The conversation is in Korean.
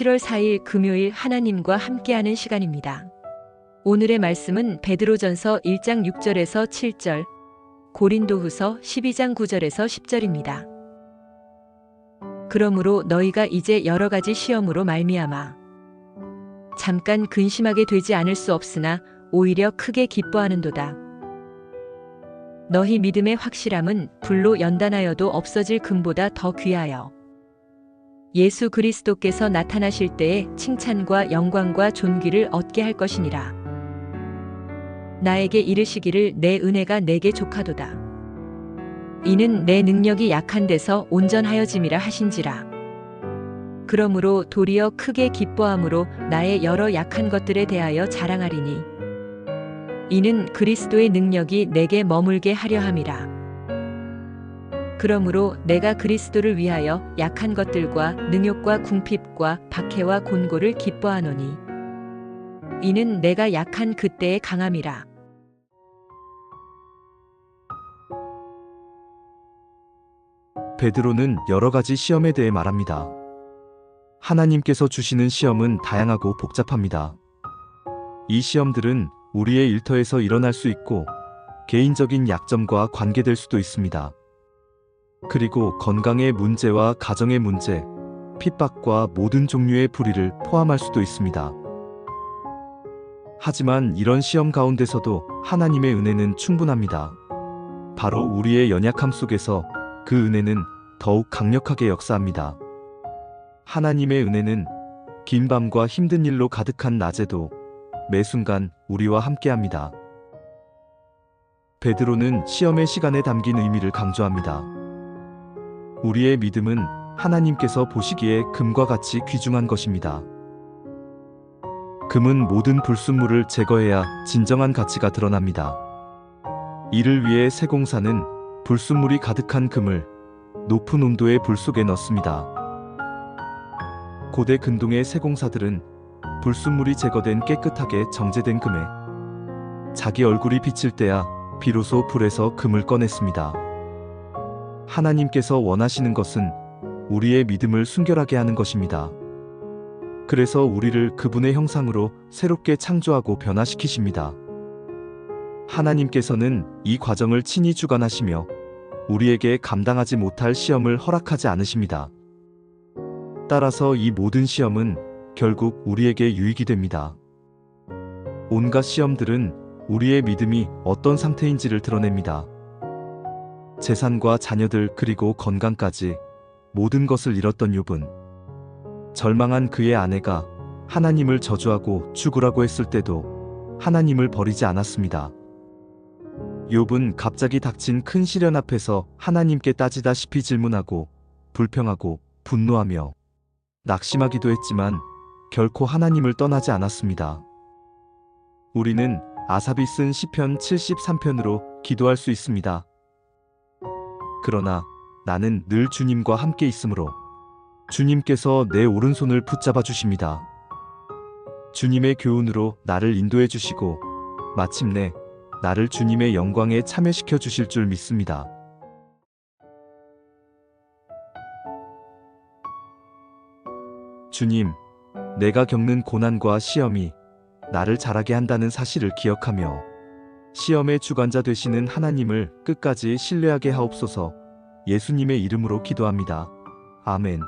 7월 4일 금요일 하나님과 함께하는 시간입니다. 오늘의 말씀은 베드로전서 1장 6절에서 7절, 고린도후서 12장 9절에서 10절입니다. 그러므로 너희가 이제 여러 가지 시험으로 말미암아 잠깐 근심하게 되지 않을 수 없으나 오히려 크게 기뻐하는도다. 너희 믿음의 확실함은 불로 연단하여도 없어질 금보다 더 귀하여 예수 그리스도께서 나타나실 때에 칭찬과 영광과 존귀를 얻게 할 것이니라. 나에게 이르시기를 내 은혜가 내게 족하도다. 이는 내 능력이 약한 데서 온전하여짐이라 하신지라. 그러므로 도리어 크게 기뻐함으로 나의 여러 약한 것들에 대하여 자랑하리니 이는 그리스도의 능력이 내게 머물게 하려 함이라. 그러므로 내가 그리스도를 위하여 약한 것들과 능욕과 궁핍과 박해와 곤고를 기뻐하노니 이는 내가 약한 그때의 강함이라. 베드로는 여러 가지 시험에 대해 말합니다. 하나님께서 주시는 시험은 다양하고 복잡합니다. 이 시험들은 우리의 일터에서 일어날 수 있고 개인적인 약점과 관계될 수도 있습니다. 그리고 건강의 문제와 가정의 문제, 핍박과 모든 종류의 불의를 포함할 수도 있습니다. 하지만 이런 시험 가운데서도 하나님의 은혜는 충분합니다. 바로 우리의 연약함 속에서 그 은혜는 더욱 강력하게 역사합니다. 하나님의 은혜는 긴 밤과 힘든 일로 가득한 낮에도 매 순간 우리와 함께합니다. 베드로는 시험의 시간에 담긴 의미를 강조합니다. 우리의 믿음은 하나님께서 보시기에 금과 같이 귀중한 것입니다. 금은 모든 불순물을 제거해야 진정한 가치가 드러납니다. 이를 위해 세공사는 불순물이 가득한 금을 높은 온도의 불 속에 넣습니다. 고대 근동의 세공사들은 불순물이 제거된 깨끗하게 정제된 금에 자기 얼굴이 비칠 때야 비로소 불에서 금을 꺼냈습니다. 하나님께서 원하시는 것은 우리의 믿음을 순결하게 하는 것입니다. 그래서 우리를 그분의 형상으로 새롭게 창조하고 변화시키십니다. 하나님께서는 이 과정을 친히 주관하시며 우리에게 감당하지 못할 시험을 허락하지 않으십니다. 따라서 이 모든 시험은 결국 우리에게 유익이 됩니다. 온갖 시험들은 우리의 믿음이 어떤 상태인지를 드러냅니다. 재산과 자녀들 그리고 건강까지 모든 것을 잃었던 욥은 절망한 그의 아내가 하나님을 저주하고 죽으라고 했을 때도 하나님을 버리지 않았습니다. 욥은 갑자기 닥친 큰 시련 앞에서 하나님께 따지다시피 질문하고 불평하고 분노하며 낙심하기도 했지만 결코 하나님을 떠나지 않았습니다. 우리는 아삽이 쓴 시편 73편으로 기도할 수 있습니다. 그러나 나는 늘 주님과 함께 있으므로 주님께서 내 오른손을 붙잡아 주십니다. 주님의 교훈으로 나를 인도해 주시고 마침내 나를 주님의 영광에 참여시켜 주실 줄 믿습니다. 주님, 내가 겪는 고난과 시험이 나를 자라게 한다는 사실을 기억하며 시험의 주관자 되시는 하나님을 끝까지 신뢰하게 하옵소서 예수님의 이름으로 기도합니다. 아멘.